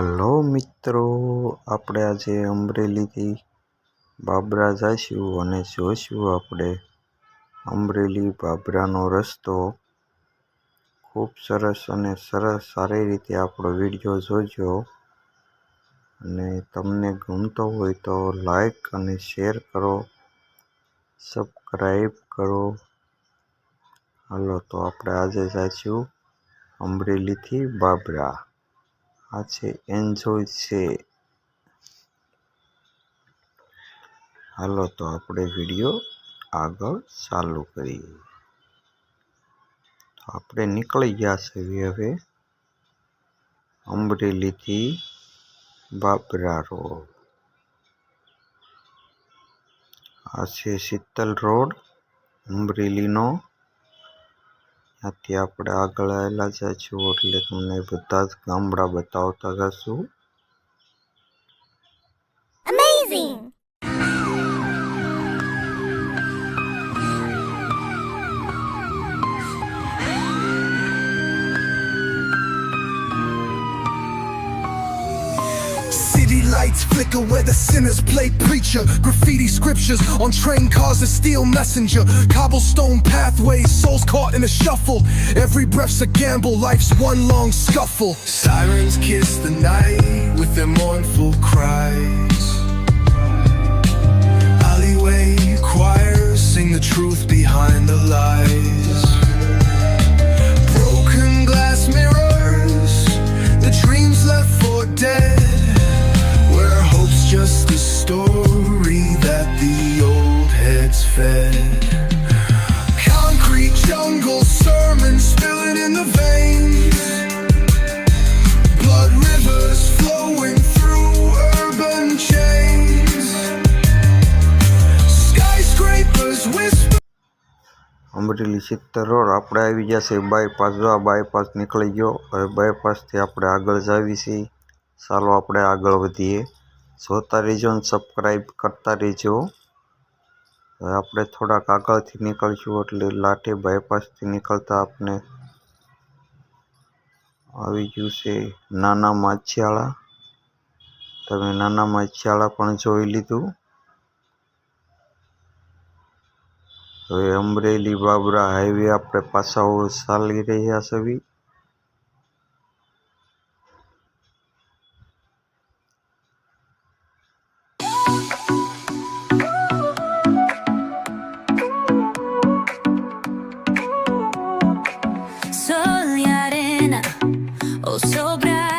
Hello મિત્રો, આપણે આજે અમરેલીથી બાબરા જઈશું અને જોઈશું આપણે અમરેલી બાબરાનો રસ્તો. ખૂબ સરસ અને સરસ સારી રીતે આપણો વીડિયો જોજો. અને તમને ગમતો હોય તો લાઈક અને શેર કરો, સબસ્ક્રાઈબ કરો. હાલો, તો આપણે આજે જઈશું અમરેલીથી બાબરા. આ છે એન્જોય છે. હાલો તો આપણે વીડિયો આગળ ચાલુ કરીએ. તો આપણે નીકળી ગયા છીએ હવે અમરેલીથી બાબરા રોડ. આ છે શીતલ રોડ, અમરેલીનો ત્યાંથી આપણે આગળ આવેલા જઈશું એટલે તમને બધા જ ગામડા બતાવતા જશું Amazing! Lights flicker where the sinners play preacher. Graffiti scriptures on train cars, a steel messenger. Cobblestone pathways, souls caught in a shuffle. Every breath's a gamble, life's one long scuffle. Sirens kiss the night with their mournful cries. just a story that the old heads fed. Concrete jungle sermons spilling in the veins. Blood rivers flowing through urban chains. Skyscrapers whisper. Amreli સિત્તેર road આપણે આવી ગયા છે bypass જો આ bypass નીકળી ગયો હવે બાયપાસથી આપણે આગળ જાવી છીએ ચાલો આપણે આગળ વધીએ જોતા રહેજો અને સબસ્ક્રાઈબ કરતા રહેજો. હવે આપણે થોડાક આગળથી નીકળશું એટલે લાઠી બાયપાસથી નીકળતા આપણે આવી ગયું છે નાના માછિયાળા. તમે નાના માછિયાળા પણ જોઈ લીધું. હવે અમરેલી બાબરા હાઈવે આપણે પાછા ચાલી રહ્યા છીએ